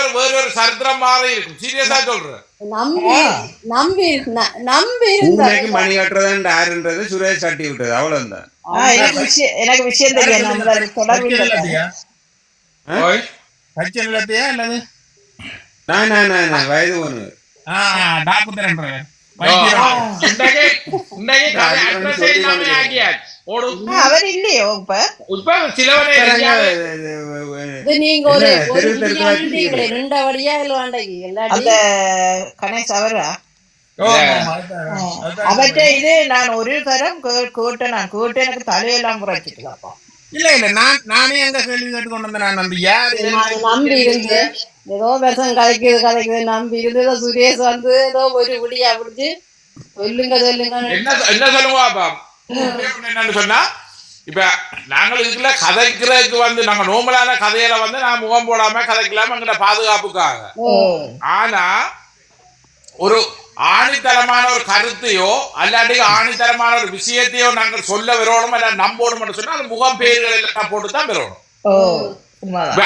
ஒரு வேற ஒரு சரித்திரம் மாறி இருக்கும். சீரியஸா சொல்றேன். நம்பி நம்பி நம்பி இருந்தா பூனைக்கு மணி யாருன்றது சுரேஷ் தட்டி விட்டது. அவ்வளவுதான். எனக்கு விஷயம் நான் நான் நான் வயது ஒன்று ஆ அவர் இல்லையோ இப்ப இப்ப. இது நீங்க ஒரு ரெண்டு வழியா அந்த கணேஷ் அவரா அவற்ற இது நான் ஒரு தரம் கே- கேட்டேன் நான் கேட்டு எனக்கு தலையெல்லாம் புரட்சிக்கலாப்பா இல்ல இல்ல நான் நானே எங்க கேள்வி கேட்டு கொண்டு வந்தேன் நான் அந்த யார் நம்பி இருந்து ஏதோ பெருசன் கதைக்குது கதைக்குது நம்பி இருந்து ஏதோ சுரேஷ் வந்து ஏதோ ஒரு விடியா பிடிச்சு சொல்லுங்க சொல்லுங்க. என்ன என்ன அப்பா என்னன்னு சொன்னா இப்ப நாங்கள் இதுல கதைக்கிறதுக்கு வந்து நாங்க நோமலான கதையில வந்து நான் முகம் போடாம கதைக்கலாம் எங்கட பாதுகாப்புக்காக. ஆனா ஒரு ஆணித்தரமான ஒரு கருத்தையோ அல்லாட்டி ஆணித்தரமான ஒரு விஷயத்தையோ நாங்கள் சொல்ல வரணும் அல்ல நம்பணும் சொன்னா அது முகம் பேர்கள் எல்லாம் போட்டு தான் வரணும்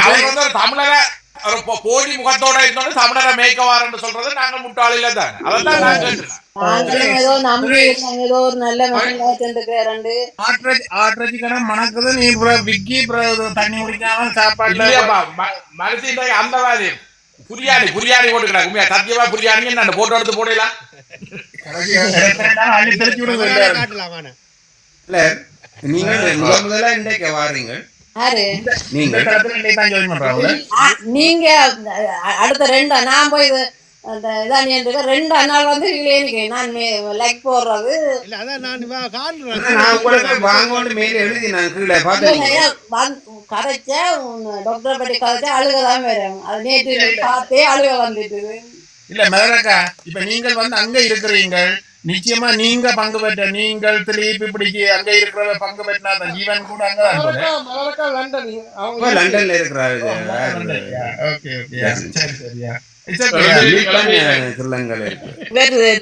அவர் வந்து தமிழரை ஒரு போ- போலி முகத்தோட இருந்தோம் தமிழரை மேய்க்கவாருன்னு சொல்றது நாங்க முட்டாளில தான் அதான் நான் கேட்டேன் நாங்களும் ஏதோ நம்பி இருந்தாங்க ஏதோ ஒரு நல்ல மகன் சென்றுக்கிறாண்டு ஆட்ரஜி ஆட்ரஜி கடை மணக்குது நீ விக்கி தண்ணி குடிக்காம சாப்பாட்டுல இல்லையாப்பா ம- மனுஷன் அந்த மாதிரி புரியாணி புரியாணி போட்டுக்கிறாங்க உண்மையா சத்தியமா புரியாணி நான் போட்டோ எடுத்து போடலாம். இல்ல நீங்க முதல் முதலா இன்றைக்கு வாரீங்க நீங்க. அடுத்த ரெண்டு நான் போய் அந்த இதான் ரெண்டு நாள் வந்து எனக்கு நான் லைக் போடுறது. கதைச்ச டாக்டர் பற்றி கதைச்சா அழுகதான் வரும். அது நேற்று பார்த்தே அழுக வந்துட்டு இல்ல மதுரக்கா இப்ப நீங்கள் வந்து அங்க இருக்கிறீங்க நிச்சயமா நீங்க பங்கு பெற்ற நீங்கள் திலீப் இப்படிக்கு அங்க இருக்கிற பங்கு பெற்றா அந்த ஜீவன் கூட அங்க லண்டன்ல இருக்கிறாரு. Okay okay. சரி சரியா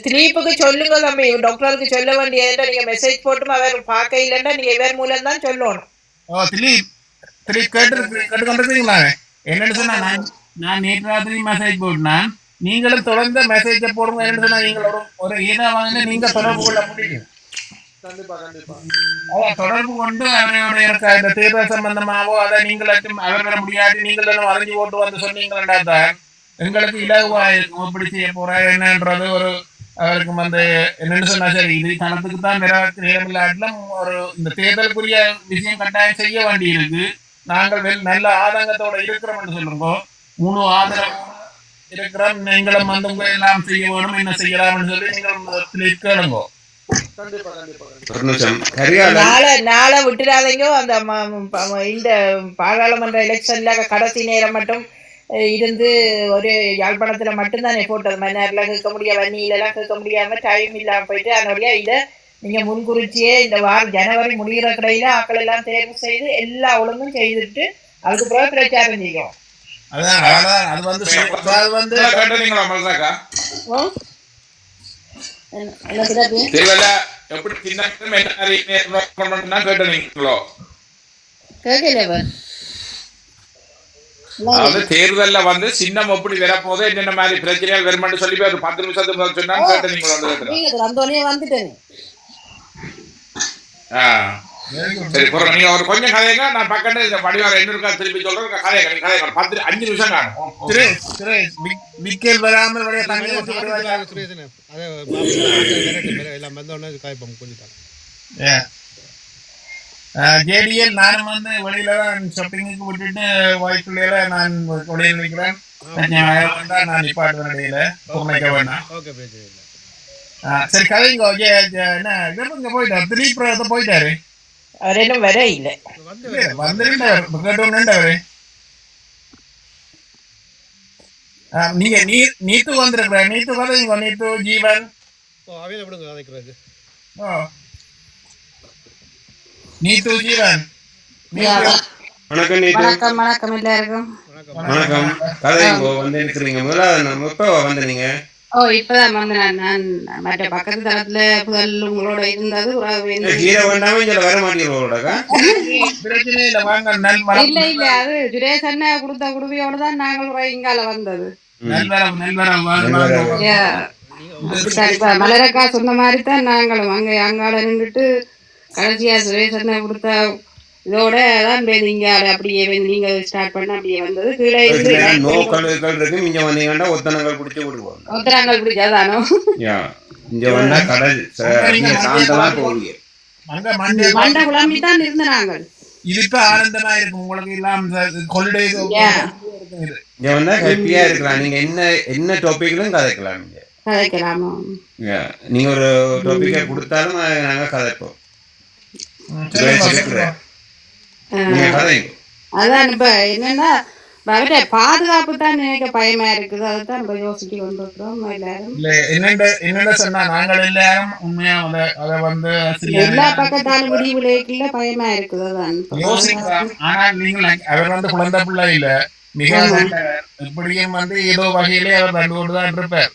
திலீப்புக்கு சொல்லுங்க தம்பி. டாக்டருக்கு சொல்ல வேண்டியதுல நீங்க மெசேஜ் போட்டும் அவர் பார்க்க இல்லைன்னா நீங்க இவர் மூலம் தான் சொல்லணும். ஓ திலீப் திலீப் கேட்டு கேட்டு கொண்டிருக்கீங்களா என்னன்னு சொன்னா நான் நான் நேற்று ராத்திரி மெசேஜ் போட்டேன்? நீங்களும் தொடர்ந்து மெசேஜை போடுங்க. என்னன்னு சொன்னா நீங்கள் ஒரு வாங்கினா நீங்க தொடர்பு கொள்ள முடியும். தொடர்பு கொண்டு அவரோட இருக்க இந்த தேர்தல் சம்பந்தமாவோ அதை நீங்களும் அவர் வர முடியாது நீங்களும் அறிஞ்சு ஓட்டு வந்து சொன்னீங்களா தான் எங்களுக்கு இலகுவா இருக்கும் எப்படி செய்ய போறா என்னன்றது ஒரு அவருக்கு வந்து என்னன்னு சொன்னா சரி. இது தனத்துக்கு தான் நேரமில்லாட்டிலும் ஒரு இந்த தேர்தலுக்குரிய விஷயம் கட்டாயம் செய்ய வேண்டி இருக்கு நாங்கள் நல்ல ஆதங்கத்தோட இருக்கிறோம்னு சொல்லுங்க. முழு ஆதரவு இருக்கிறோம் நீங்களும் வந்து உங்க எல்லாம் செய்ய வேணும் என்ன செய்யலாம்னு சொல்லி நீங்கள் கேளுங்க. நாளை அந்த இந்த பாராளுமன்ற எலெக்ஷன்ல கடைசி நேரம் மட்டும் இருந்து ஒரு யாழ்ப்பாணத்துல மட்டும்தானே போட்டது மன்னார்ல கேட்க முடியாது வன்னியில எல்லாம் கேட்க முடியாம டைம் இல்லாம போயிட்டு அதனுடைய இதை நீங்க முன்குறிச்சியே இந்த வாரம் ஜனவரி முடிகிற கடையில ஆக்கள் எல்லாம் தேர்வு செய்து எல்லா ஒழுங்கும் செய்துட்டு அதுக்கு பிறகு பிரச்சாரம் செய்யும் அதான் அதான் அது வந்து அது வந்து என்ன சிறப்பு தெரியல எப்படி சின்ன என்ன. அதாவது தேர்தல்ல வந்து சின்னம் எப்படி வரப்போதோ என்னென்ன மாதிரி பிரச்சனைகள் வருமானு சொல்லி ஒரு பத்து நிமிஷத்துக்கு முதல்ல சொன்னா கேட்டீங்களோ அந்த இடத்துல நீங்க வந்தோடனே வந்துட்டேன். ஆ. சரி போறோம். நீங்க ஒரு கொஞ்சம் கதைங்க நான் பக்கத்துல இந்த வடிவார என்ன இருக்கா திருப்பி சொல்றேன். கதைங்க நீங்க கதைங்க பத்து அஞ்சு நிமிஷம் காணும். மிக்கேல் வராமல் எல்லாம் வந்த உடனே காய்ப்போம் கொஞ்சம். ஜேடிஎல் நானும் வந்து வெளியில தான் ஷாப்பிங்குக்கு விட்டுட்டு வாய்ப்புல நான் வெளியில் நிற்கிறேன். நான் நிப்பாட்டுவேன் இடையில உண்மைக்க வேண்டாம். சரி கதைங்க ஓகே என்ன போயிட்டாரு. திலீப் போயிட்டாரு. வந்துருந்தார் கேட்டோன்னேண்டவரு நீங்க நீ நீத்து வந்திருக்கிற நீத்து கதைங்க நீத்து ஜீவன் அவையில விடுங்க ஓ நீத்து ஜீவன் நீத்து வணக்கம் நீட்டு வணக்கம் வணக்கம் எல்லாருக்கும் வணக்கம் வணக்கம் கதைங்கோ வந்து இருக்கிறீங்க முதல்ல நம்ம வந்தீங்க ஓ இப்பதான் வந்து நான் நான் மற்ற பக்கத்து தளத்துல புதல் உங்களோட இருந்தது வர இல்ல இல்ல இல்ல அது சுரேஷ் அண்ணா கொடுத்த குடுவையோட தான் நாங்கள் இங்கால வந்தது. மலரக்கா சொன்ன மாதிரி தான் நாங்களும் அங்க அங்கால நின்றுட்டு கடைசியா சுரேஷ் அண்ணா கொடுத்த இதோட தான் நீங்க அப்படியே நீங்க ஸ்டார்ட் பண்ண அப்படியே வந்தது. கீழே இருந்து இருக்கு. வந்தீங்கன்னா ஒத்தனங்கள் பிடிச்சி விடுவோம் பிடிச்சாதானோ. இங்க வந்தா கடல் சாந்தமா போவீங்க. மண்டை குழம்பி தான் இருந்த நாங்கள். இதுக்கு ஆனந்தமா இருக்கும். உங்களுக்கு எல்லாம் கொள்ளுடைய Yeah. இங்க வந்தா ஹாப்பியா இருக்கலாம். நீங்க என்ன என்ன டாபிக்லும் கதைக்கலாம் நீங்க கதைக்கலாமோ? யா. நீங்க ஒரு டாபிக்கை கொடுத்தாலும் நாங்க கதைப்போம். அதான் இப்ப என்னன்னா அவர்கிட்ட பாதுகாப்பு தான் நினைக்க பயமா இருக்குது. அதுதான் நம்ம யோசிச்சு கொண்டு இருக்கிறோம் எல்லாரும் என்னென்ன சொன்னா நாங்கள் எல்லாரும் உண்மையா அத வந்து எல்லா பக்கத்தாலும் முடிவுல பயமா இருக்குது. அதான். யோசிக்கலாம். நீங்கள் அவர் வந்து குழந்தை பிள்ளை இல்ல மிக. எப்படியும் வந்து ஏதோ வகையிலே அவர் தண்டு கொண்டுதான் இருப்பார்.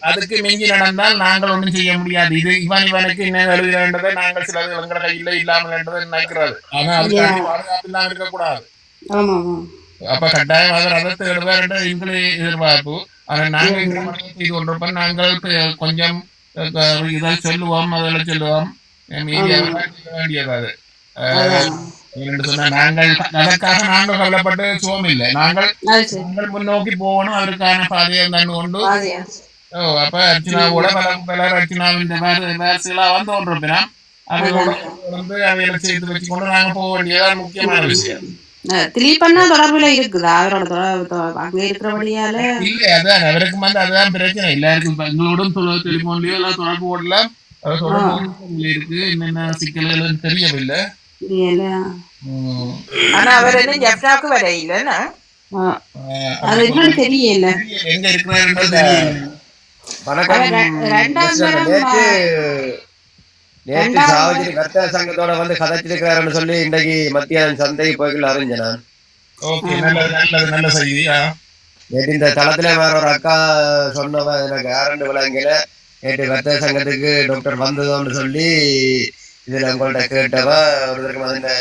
அதுக்கு மிஞ்சி- நடந்தால் நாங்கள் ஒண்ணும் செய்ய முடியாது. இது இவன் இவனுக்கு என்ன எழுதுகின்றதை நாங்கள் சில எங்களோட கையில இல்லாமல் என்றதை நினைக்கிறது ஆனா அதுக்காண்டி பாதுகாப்பு இல்லாம இருக்கக்கூடாது. அப்ப கட்டாயம் அவர் அதை தேடுவார் எங்களை எதிர்பார்ப்பு. ஆனா நாங்கள் செய்து கொண்டிருப்போம். நாங்கள் கொஞ்சம் இதை சொல்லுவோம் அதில் சொல்லுவோம். மீடியாவில் சொல்ல வேண்டியது அது. நாங்கள் அதற்காக நாங்கள் கவலைப்பட்டு சுகம் இல்லை நாங்கள் நாங்கள் முன்னோக்கி போகணும். அதற்கான பாதையை தந்து கொண்டு. ஓ அப்ப அர்ச்சனாவோட பல பலர் அர்ச்சனாவின் வேறுகளா வந்து கொண்டிருப்பினோம். அவையோட வந்து அவைகளை செய்து வச்சுக்கொண்டு நாங்க போக வேண்டியதான் முக்கியமான விஷயம். திலீபண்ணா தொடர்புல இருக்குதா? அவரோட தொடர்பு அங்க இருக்கிறபடியால இல்ல அதான் அவருக்கு வந்து அதுதான் பிரச்சனை. எல்லாருக்கும் இப்ப எங்களோடும் தொலை டெலிபோன்லயோ எல்லாம் தொடர்பு போடலாம் அவர் தொடர்பு இருக்கு. என்னென்ன சிக்கல்கள் தெரியவில்லை. ஆனா அவர் என்ன ஜப்னாக்கு வர இல்லைன்னா தெரியல எங்க இருக்கிறாருன்றது நேற்று சாவஜி கர்த்தா சங்கத்தோட வந்து கதைச்சிருக்கிறாருன்னு சொல்லி இன்றைக்கு மத்தியானம் போய்கள். நேற்று இந்த தளத்துல வேற ஒரு அக்கா சொன்னவ எனக்கு யாருன்னு விளங்கல நேற்று கர்த்தா சங்கத்துக்கு டாக்டர் வந்ததோன்னு சொல்லி இதுல உங்கள்ட்ட கேட்டவ ஒருத்தருக்கு வந்து இந்த